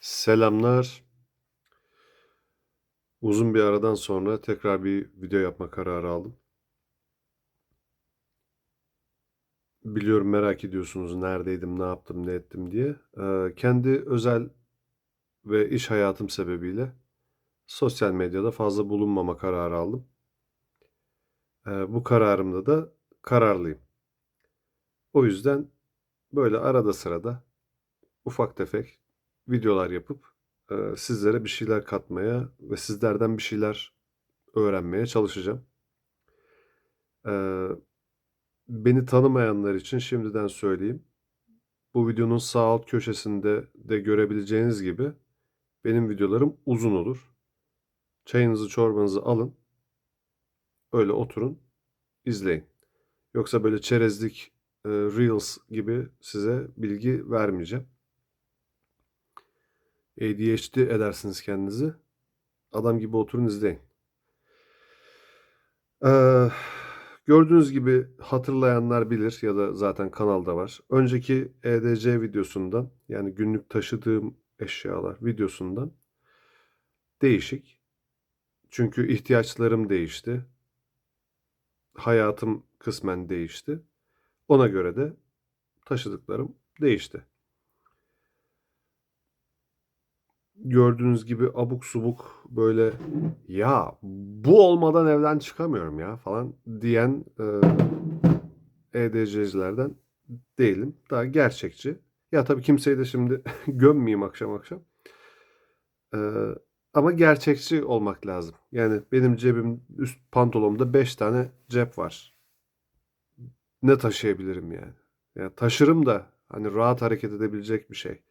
Selamlar. Uzun bir aradan sonra tekrar bir video yapma kararı aldım. Biliyorum merak ediyorsunuz neredeydim, ne yaptım, ne ettim diye. Ee, kendi özel ve iş hayatım sebebiyle sosyal medyada fazla bulunmama kararı aldım. Ee, bu kararımda da kararlıyım. O yüzden böyle arada sırada ufak tefek videolar yapıp e, sizlere bir şeyler katmaya ve sizlerden bir şeyler öğrenmeye çalışacağım. Ee, beni tanımayanlar için şimdiden söyleyeyim. Bu videonun sağ alt köşesinde de görebileceğiniz gibi benim videolarım uzun olur. Çayınızı çorbanızı alın. Öyle oturun, izleyin. Yoksa böyle çerezlik e, Reels gibi size bilgi vermeyeceğim. ADHD edersiniz kendinizi. Adam gibi oturun izleyin. Ee, gördüğünüz gibi hatırlayanlar bilir ya da zaten kanalda var. Önceki EDC videosundan yani günlük taşıdığım eşyalar videosundan değişik. Çünkü ihtiyaçlarım değişti. Hayatım kısmen değişti. Ona göre de taşıdıklarım değişti. Gördüğünüz gibi abuk subuk böyle ya bu olmadan evden çıkamıyorum ya falan diyen e, EDC'cilerden değilim. Daha gerçekçi. Ya tabii kimseyi de şimdi gömmeyeyim akşam akşam. E, ama gerçekçi olmak lazım. Yani benim cebim üst pantolonumda 5 tane cep var. Ne taşıyabilirim yani? Yani taşırım da hani rahat hareket edebilecek bir şey.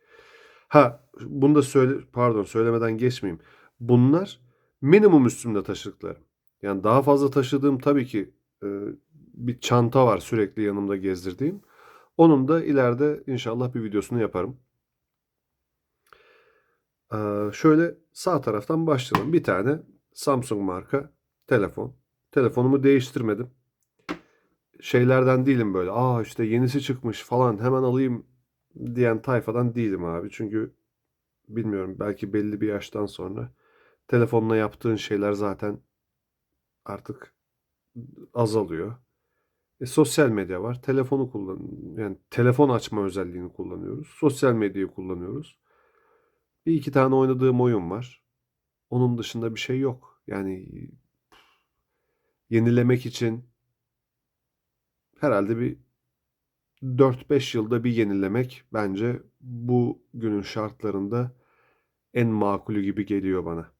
Ha bunu da söyle pardon söylemeden geçmeyeyim. Bunlar minimum üstümde taşıdıklarım. Yani daha fazla taşıdığım tabii ki e, bir çanta var sürekli yanımda gezdirdiğim. Onun da ileride inşallah bir videosunu yaparım. Ee, şöyle sağ taraftan başlayalım. Bir tane Samsung marka telefon. Telefonumu değiştirmedim. Şeylerden değilim böyle. Aa işte yenisi çıkmış falan hemen alayım diyen tayfadan değilim abi. Çünkü bilmiyorum belki belli bir yaştan sonra telefonla yaptığın şeyler zaten artık azalıyor. E, sosyal medya var. Telefonu kullan yani telefon açma özelliğini kullanıyoruz. Sosyal medyayı kullanıyoruz. Bir iki tane oynadığım oyun var. Onun dışında bir şey yok. Yani yenilemek için herhalde bir 4-5 yılda bir yenilemek bence bu günün şartlarında en makulü gibi geliyor bana.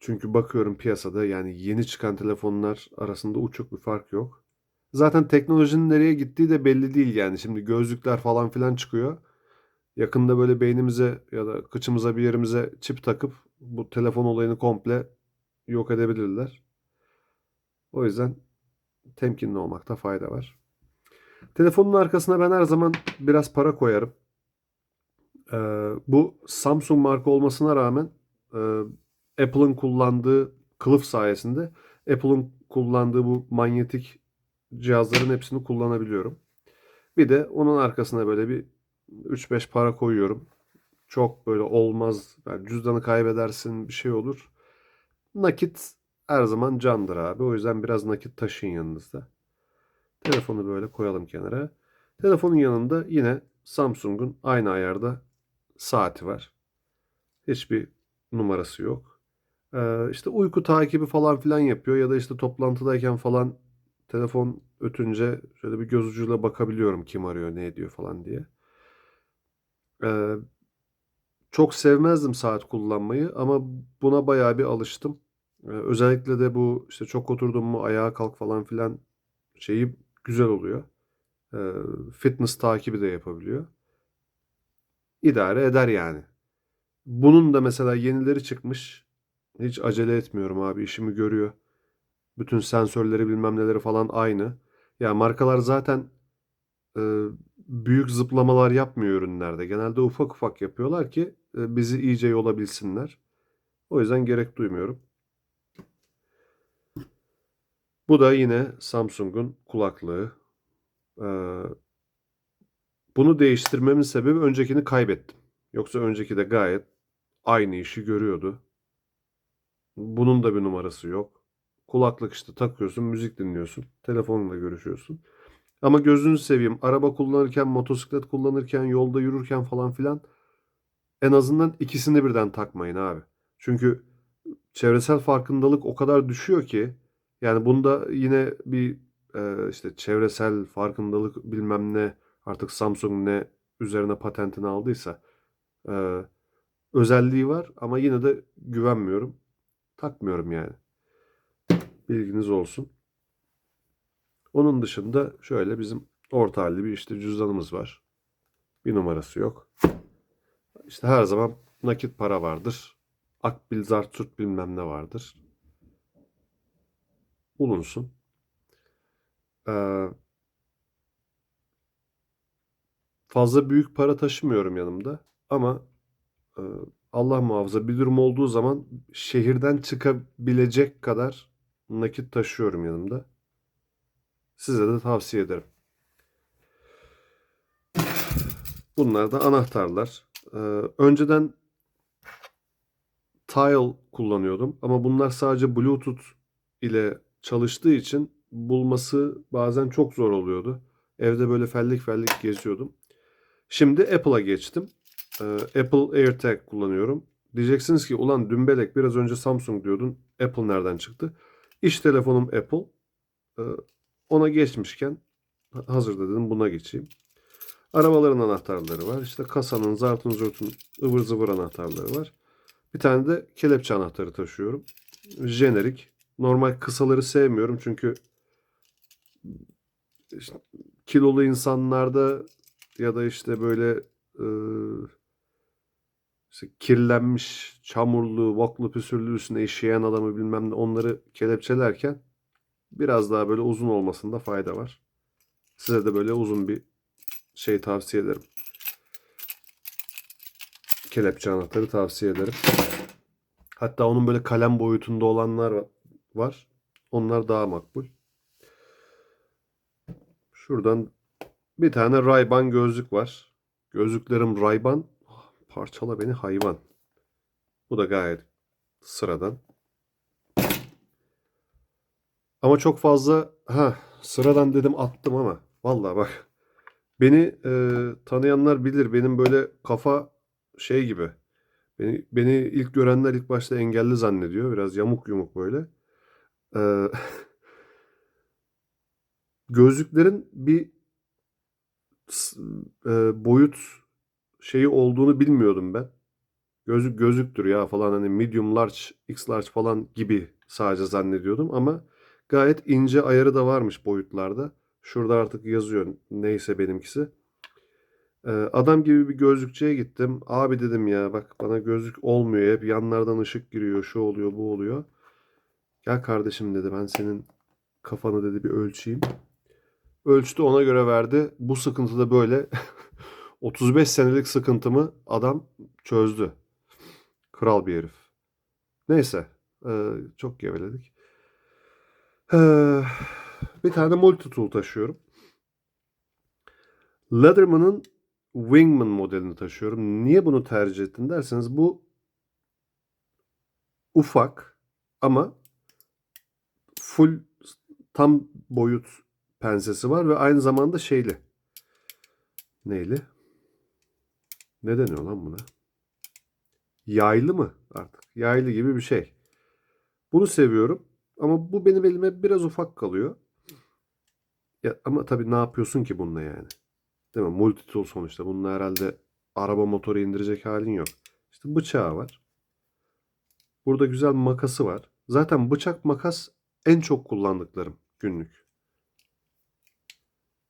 Çünkü bakıyorum piyasada yani yeni çıkan telefonlar arasında uçuk bir fark yok. Zaten teknolojinin nereye gittiği de belli değil yani. Şimdi gözlükler falan filan çıkıyor. Yakında böyle beynimize ya da kıçımıza bir yerimize çip takıp bu telefon olayını komple yok edebilirler. O yüzden temkinli olmakta fayda var. Telefonun arkasına ben her zaman biraz para koyarım. Ee, bu Samsung marka olmasına rağmen e, Apple'ın kullandığı kılıf sayesinde Apple'ın kullandığı bu manyetik cihazların hepsini kullanabiliyorum. Bir de onun arkasına böyle bir 3-5 para koyuyorum. Çok böyle olmaz. Yani cüzdanı kaybedersin bir şey olur. Nakit her zaman candır abi. O yüzden biraz nakit taşıyın yanınızda. Telefonu böyle koyalım kenara. Telefonun yanında yine Samsung'un aynı ayarda saati var. Hiçbir numarası yok. Ee, işte uyku takibi falan filan yapıyor ya da işte toplantıdayken falan telefon ötünce şöyle bir göz ucuyla bakabiliyorum kim arıyor ne ediyor falan diye. Ee, çok sevmezdim saat kullanmayı ama buna bayağı bir alıştım. Özellikle de bu işte çok oturdum mu ayağa kalk falan filan şeyi güzel oluyor. Fitness takibi de yapabiliyor. İdare eder yani. Bunun da mesela yenileri çıkmış. Hiç acele etmiyorum abi işimi görüyor. Bütün sensörleri bilmem neleri falan aynı. Ya markalar zaten e, büyük zıplamalar yapmıyor ürünlerde. Genelde ufak ufak yapıyorlar ki e, bizi iyice yola. O yüzden gerek duymuyorum. Bu da yine Samsung'un kulaklığı. Ee, Bunu değiştirmemin sebebi öncekini kaybettim. Yoksa önceki de gayet aynı işi görüyordu. Bunun da bir numarası yok. Kulaklık işte takıyorsun, müzik dinliyorsun, telefonla görüşüyorsun. Ama gözünü seveyim, araba kullanırken, motosiklet kullanırken, yolda yürürken falan filan en azından ikisini birden takmayın abi. Çünkü çevresel farkındalık o kadar düşüyor ki yani bunda yine bir e, işte çevresel farkındalık bilmem ne artık Samsung ne üzerine patentini aldıysa e, özelliği var ama yine de güvenmiyorum. Takmıyorum yani. Bilginiz olsun. Onun dışında şöyle bizim orta halli bir işte cüzdanımız var. Bir numarası yok. İşte her zaman nakit para vardır. Akbil, zartürt bilmem ne vardır. Bulunsun. Ee, fazla büyük para taşımıyorum yanımda. Ama e, Allah muhafaza bir durum olduğu zaman şehirden çıkabilecek kadar nakit taşıyorum yanımda. Size de tavsiye ederim. Bunlar da anahtarlar. Ee, önceden Tile kullanıyordum ama bunlar sadece Bluetooth ile çalıştığı için bulması bazen çok zor oluyordu. Evde böyle fellik fellik geziyordum. Şimdi Apple'a geçtim. Ee, Apple AirTag kullanıyorum. Diyeceksiniz ki ulan dümbelek biraz önce Samsung diyordun. Apple nereden çıktı? İş telefonum Apple. Ee, ona geçmişken hazır dedim buna geçeyim. Arabaların anahtarları var. İşte kasanın, zartın, zurtun, ıvır zıvır anahtarları var. Bir tane de kelepçe anahtarı taşıyorum. Jenerik. Normal kısaları sevmiyorum çünkü işte kilolu insanlarda ya da işte böyle e, işte kirlenmiş, çamurlu, voklu püsürlü üstüne işeyen adamı bilmem ne onları kelepçelerken biraz daha böyle uzun olmasında fayda var. Size de böyle uzun bir şey tavsiye ederim. Kelepçe anahtarı tavsiye ederim. Hatta onun böyle kalem boyutunda olanlar var. Onlar daha makbul. Şuradan bir tane Ray-Ban gözlük var. Gözlüklerim Ray-Ban. Parçala beni hayvan. Bu da gayet sıradan. Ama çok fazla ha sıradan dedim attım ama vallahi bak beni e, tanıyanlar bilir benim böyle kafa şey gibi. Beni, beni ilk görenler ilk başta engelli zannediyor. Biraz yamuk yumuk böyle. Ee, gözlüklerin bir e, boyut şeyi olduğunu bilmiyordum ben. Gözlük gözlüktür ya falan hani medium large, x large falan gibi sadece zannediyordum ama gayet ince ayarı da varmış boyutlarda. Şurada artık yazıyor neyse benimkisi. Ee, adam gibi bir gözlükçüye gittim. Abi dedim ya bak bana gözlük olmuyor. Hep yanlardan ışık giriyor. Şu oluyor bu oluyor. Gel kardeşim dedi ben senin kafanı dedi bir ölçeyim. Ölçtü ona göre verdi. Bu sıkıntı da böyle 35 senelik sıkıntımı adam çözdü. Kral bir herif. Neyse. E, çok geveledik. E, bir tane multi tool taşıyorum. Leatherman'ın Wingman modelini taşıyorum. Niye bunu tercih ettin derseniz bu ufak ama full tam boyut pensesi var ve aynı zamanda şeyli. Neyli? Ne deniyor lan buna? Yaylı mı artık? Yaylı gibi bir şey. Bunu seviyorum ama bu benim elime biraz ufak kalıyor. Ya, ama tabii ne yapıyorsun ki bununla yani? Değil mi? Multitool sonuçta. Bunun herhalde araba motoru indirecek halin yok. İşte bıçağı var. Burada güzel makası var. Zaten bıçak makas en çok kullandıklarım günlük.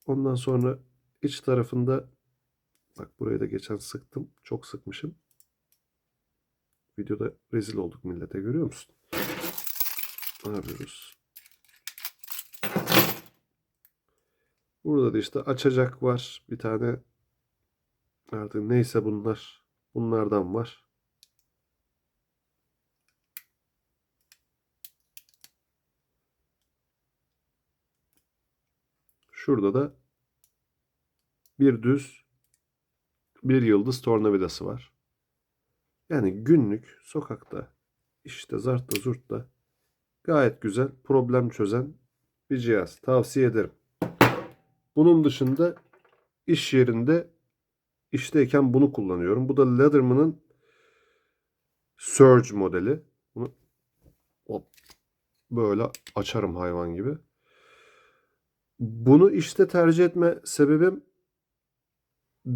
Ondan sonra iç tarafında bak burayı da geçen sıktım. Çok sıkmışım. Videoda rezil olduk millete görüyor musun? Ne yapıyoruz? Burada da işte açacak var. Bir tane artık neyse bunlar. Bunlardan var. Şurada da bir düz bir yıldız tornavidası var. Yani günlük sokakta işte zartta zurtta gayet güzel problem çözen bir cihaz. Tavsiye ederim. Bunun dışında iş yerinde işteyken bunu kullanıyorum. Bu da Leatherman'ın Surge modeli. Bunu hop, böyle açarım hayvan gibi. Bunu işte tercih etme sebebim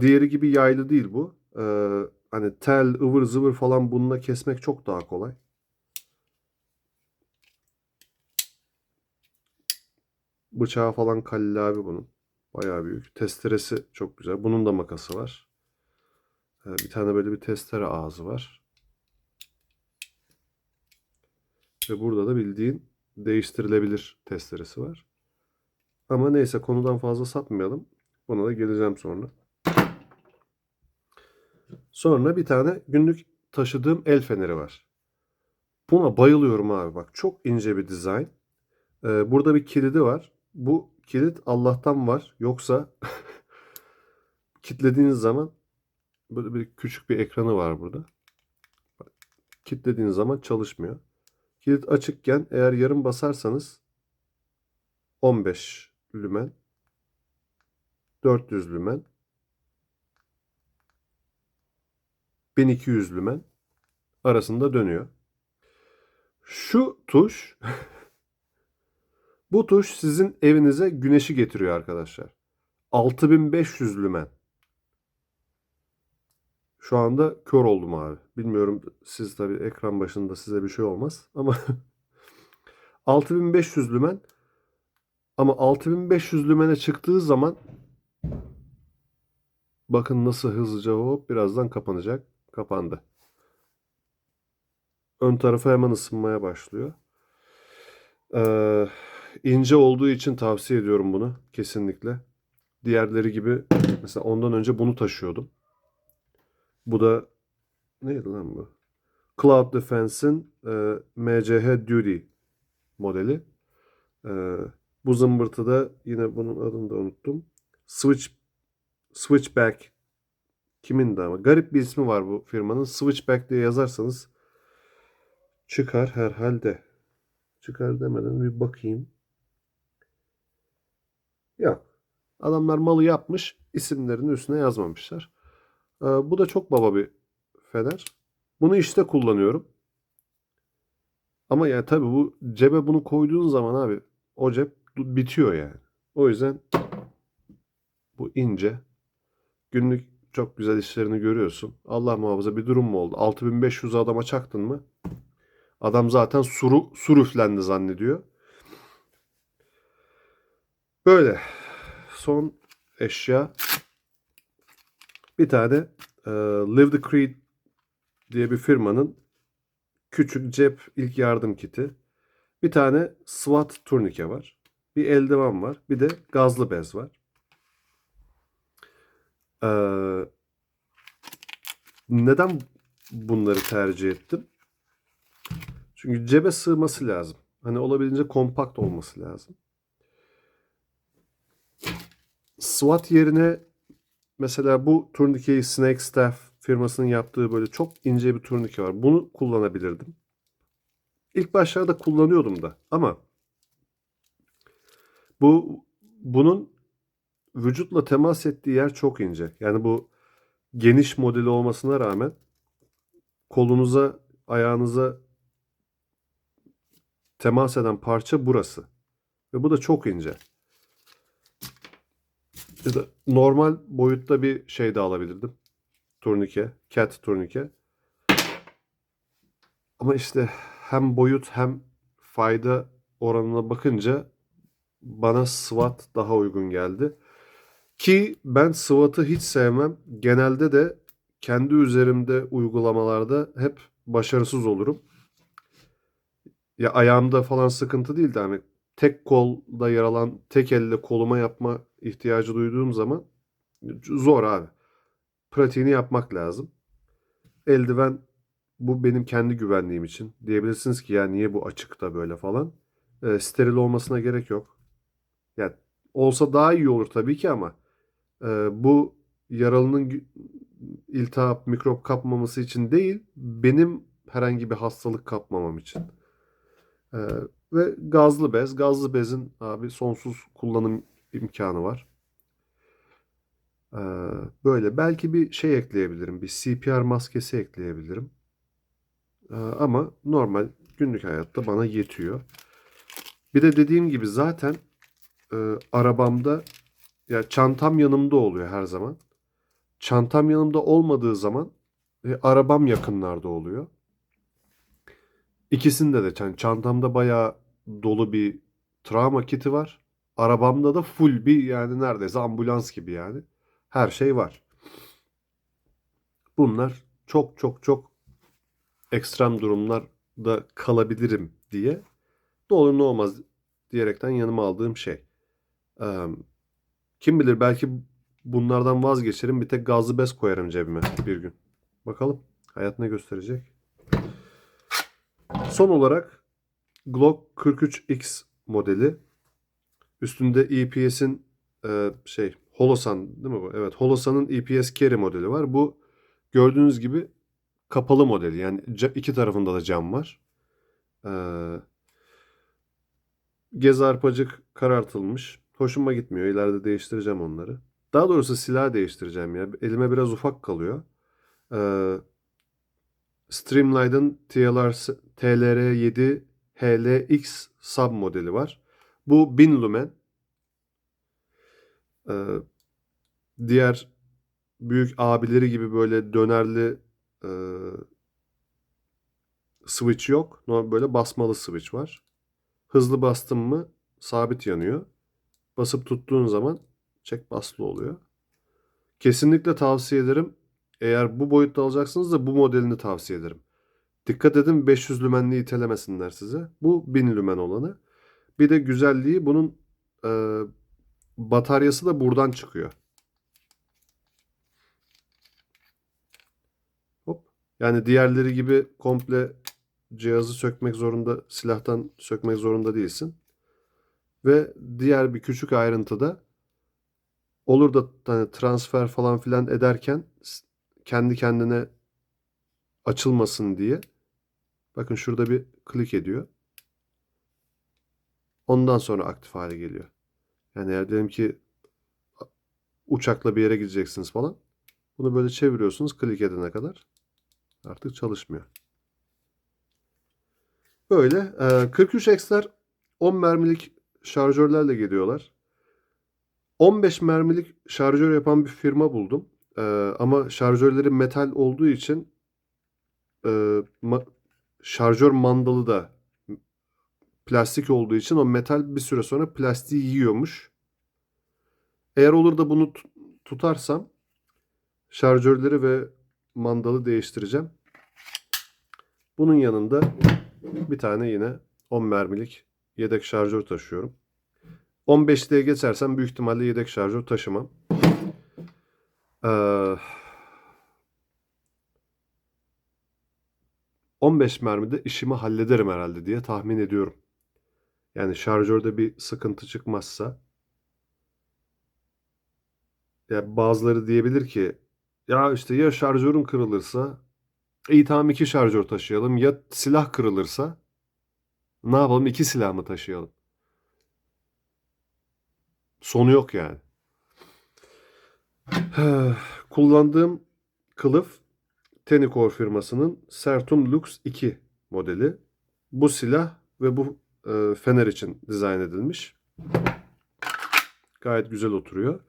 diğeri gibi yaylı değil bu. Ee, hani tel, ıvır zıvır falan bununla kesmek çok daha kolay. Bıçağı falan kalli abi bunun. Bayağı büyük. Testeresi çok güzel. Bunun da makası var. Ee, bir tane böyle bir testere ağzı var. Ve burada da bildiğin değiştirilebilir testeresi var. Ama neyse konudan fazla sapmayalım. Buna da geleceğim sonra. Sonra bir tane günlük taşıdığım el feneri var. Buna bayılıyorum abi bak. Çok ince bir dizayn. Ee, burada bir kilidi var. Bu kilit Allah'tan var. Yoksa kilitlediğiniz zaman böyle bir küçük bir ekranı var burada. Kilitlediğiniz zaman çalışmıyor. Kilit açıkken eğer yarım basarsanız 15 lümen 400 lümen 1200 lümen arasında dönüyor. Şu tuş bu tuş sizin evinize güneşi getiriyor arkadaşlar. 6500 lümen. Şu anda kör oldum abi. Bilmiyorum siz tabii ekran başında size bir şey olmaz ama 6500 lümen ama 6500 lümene çıktığı zaman bakın nasıl hızlıca hop birazdan kapanacak. Kapandı. Ön tarafı hemen ısınmaya başlıyor. Ee, ince olduğu için tavsiye ediyorum bunu kesinlikle. Diğerleri gibi mesela ondan önce bunu taşıyordum. Bu da neydi lan bu? Cloud Defense'in e, MCH Duty modeli. E, bu zımbırtıda yine bunun adını da unuttum. Switch Switchback kimin de ama garip bir ismi var bu firmanın. Switchback diye yazarsanız çıkar herhalde. Çıkar demeden bir bakayım. Yok. Adamlar malı yapmış, isimlerini üstüne yazmamışlar. Ee, bu da çok baba bir fener. Bunu işte kullanıyorum. Ama yani tabii bu cebe bunu koyduğun zaman abi o cep bitiyor yani. O yüzden bu ince. Günlük çok güzel işlerini görüyorsun. Allah muhafaza bir durum mu oldu? 6500 adama çaktın mı? Adam zaten suru, sur üflendi zannediyor. Böyle. Son eşya. Bir tane e, Live the Creed diye bir firmanın küçük cep ilk yardım kiti. Bir tane SWAT turnike var. Bir eldiven var. Bir de gazlı bez var. Ee, neden bunları tercih ettim? Çünkü cebe sığması lazım. Hani olabildiğince kompakt olması lazım. SWAT yerine mesela bu turnikeyi Snake Staff firmasının yaptığı böyle çok ince bir turnike var. Bunu kullanabilirdim. İlk başlarda kullanıyordum da ama bu bunun vücutla temas ettiği yer çok ince. Yani bu geniş modeli olmasına rağmen kolunuza, ayağınıza temas eden parça burası. Ve bu da çok ince. Ya da normal boyutta bir şey de alabilirdim. Turnike, cat turnike. Ama işte hem boyut hem fayda oranına bakınca bana SWAT daha uygun geldi. Ki ben SWAT'ı hiç sevmem. Genelde de kendi üzerimde uygulamalarda hep başarısız olurum. Ya ayağımda falan sıkıntı değil de hani tek kolda yer alan tek elle koluma yapma ihtiyacı duyduğum zaman zor abi. Pratiğini yapmak lazım. Eldiven bu benim kendi güvenliğim için. Diyebilirsiniz ki ya niye bu açıkta böyle falan. E, steril olmasına gerek yok. Yani olsa daha iyi olur tabii ki ama e, bu yaralının iltihap, mikrop kapmaması için değil, benim herhangi bir hastalık kapmamam için. Ee, ve gazlı bez. Gazlı bezin abi sonsuz kullanım imkanı var. Ee, böyle belki bir şey ekleyebilirim. Bir CPR maskesi ekleyebilirim. Ee, ama normal günlük hayatta bana yetiyor. Bir de dediğim gibi zaten e, arabamda ya çantam yanımda oluyor her zaman. Çantam yanımda olmadığı zaman e, arabam yakınlarda oluyor. İkisinde de yani çantamda bayağı dolu bir travma kiti var. Arabamda da full bir yani neredeyse ambulans gibi yani. Her şey var. Bunlar çok çok çok ekstrem durumlarda kalabilirim diye ne olur ne olmaz diyerekten yanıma aldığım şey. Kim bilir belki bunlardan vazgeçerim bir tek gazlı bez koyarım cebime bir gün. Bakalım hayat ne gösterecek. Son olarak Glock 43X modeli. Üstünde EPS'in e, şey Holosan değil mi bu? Evet Holosan'ın EPS Carry modeli var. Bu gördüğünüz gibi kapalı modeli. Yani iki tarafında da cam var. Ee, gez arpacık karartılmış. Hoşuma gitmiyor. İleride değiştireceğim onları. Daha doğrusu silah değiştireceğim ya. Elime biraz ufak kalıyor. Ee, Streamline'ın TLR, TLR7 HLX sub modeli var. Bu 1000 lumen. Ee, diğer büyük abileri gibi böyle dönerli e, switch yok. Normal böyle basmalı switch var. Hızlı bastım mı sabit yanıyor. Basıp tuttuğun zaman çek baslı oluyor. Kesinlikle tavsiye ederim. Eğer bu boyutta alacaksınız da bu modelini tavsiye ederim. Dikkat edin 500 lümenli itelemesinler size. Bu 1000 lümen olanı. Bir de güzelliği bunun e, bataryası da buradan çıkıyor. Hop. Yani diğerleri gibi komple cihazı sökmek zorunda, silahtan sökmek zorunda değilsin. Ve diğer bir küçük ayrıntıda olur da hani transfer falan filan ederken kendi kendine açılmasın diye bakın şurada bir klik ediyor. Ondan sonra aktif hale geliyor. Yani eğer diyelim ki uçakla bir yere gideceksiniz falan. Bunu böyle çeviriyorsunuz klik edene kadar. Artık çalışmıyor. Böyle. e, 43 X'ler 10 mermilik şarjörlerle geliyorlar. 15 mermilik şarjör yapan bir firma buldum. E, ama şarjörleri metal olduğu için e, ma- şarjör mandalı da plastik olduğu için o metal bir süre sonra plastiği yiyormuş. Eğer olur da bunu tut- tutarsam şarjörleri ve mandalı değiştireceğim. Bunun yanında bir tane yine 10 mermilik yedek şarjör taşıyorum. 15'liğe geçersem büyük ihtimalle yedek şarjör taşımam. Ee, 15 mermide işimi hallederim herhalde diye tahmin ediyorum. Yani şarjörde bir sıkıntı çıkmazsa ya bazıları diyebilir ki ya işte ya şarjörün kırılırsa iyi tamam iki şarjör taşıyalım ya silah kırılırsa ne yapalım iki silah mı taşıyalım? Sonu yok yani. Kullandığım kılıf Tenikor firmasının Sertum Lux 2 modeli. Bu silah ve bu e, fener için dizayn edilmiş. Gayet güzel oturuyor.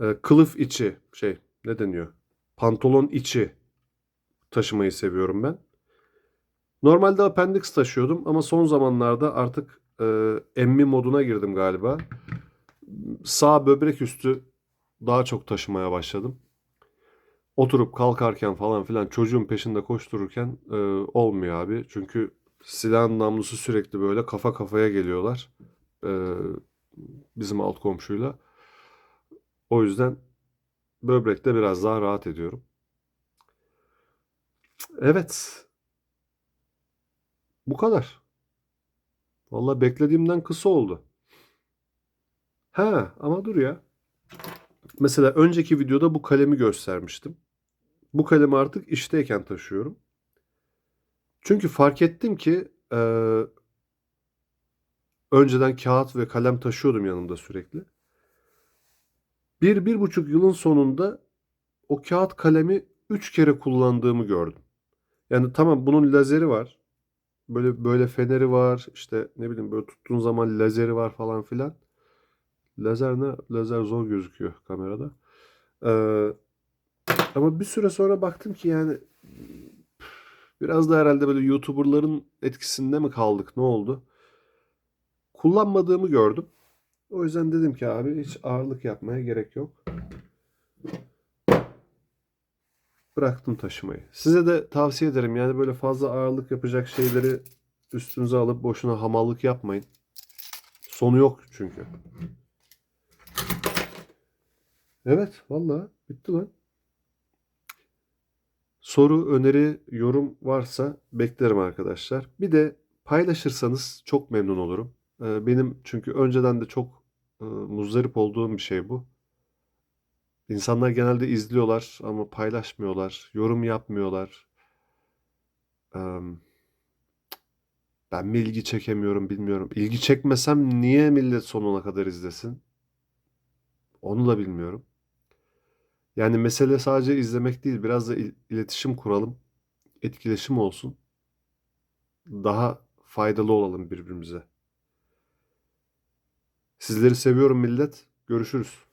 E, kılıf içi şey ne deniyor? Pantolon içi taşımayı seviyorum ben. Normalde appendix taşıyordum ama son zamanlarda artık e, emmi moduna girdim galiba. Sağ böbrek üstü daha çok taşımaya başladım. Oturup kalkarken falan filan çocuğun peşinde koştururken e, olmuyor abi. Çünkü silahın namlusu sürekli böyle kafa kafaya geliyorlar. E, bizim alt komşuyla. O yüzden böbrekte biraz daha rahat ediyorum. Evet. Bu kadar. Vallahi beklediğimden kısa oldu. Ha ama dur ya. Mesela önceki videoda bu kalemi göstermiştim. Bu kalemi artık işteyken taşıyorum. Çünkü fark ettim ki e, önceden kağıt ve kalem taşıyordum yanımda sürekli. Bir, bir buçuk yılın sonunda o kağıt kalemi üç kere kullandığımı gördüm. Yani tamam bunun lazeri var. Böyle böyle feneri var. İşte ne bileyim böyle tuttuğun zaman lazeri var falan filan. Lazer ne? Lazer zor gözüküyor kamerada. Ee, ama bir süre sonra baktım ki yani biraz da herhalde böyle YouTuber'ların etkisinde mi kaldık? Ne oldu? Kullanmadığımı gördüm. O yüzden dedim ki abi hiç ağırlık yapmaya gerek yok. Bıraktım taşımayı. Size de tavsiye ederim. Yani böyle fazla ağırlık yapacak şeyleri üstünüze alıp boşuna hamallık yapmayın. Sonu yok çünkü. Evet, vallahi bitti lan. Soru, öneri, yorum varsa beklerim arkadaşlar. Bir de paylaşırsanız çok memnun olurum. Ee, Benim çünkü önceden de çok e, muzdarip olduğum bir şey bu. İnsanlar genelde izliyorlar ama paylaşmıyorlar, yorum yapmıyorlar. Ben mi ilgi çekemiyorum bilmiyorum. İlgi çekmesem niye millet sonuna kadar izlesin? Onu da bilmiyorum. Yani mesele sadece izlemek değil, biraz da il- iletişim kuralım, etkileşim olsun. Daha faydalı olalım birbirimize. Sizleri seviyorum millet. Görüşürüz.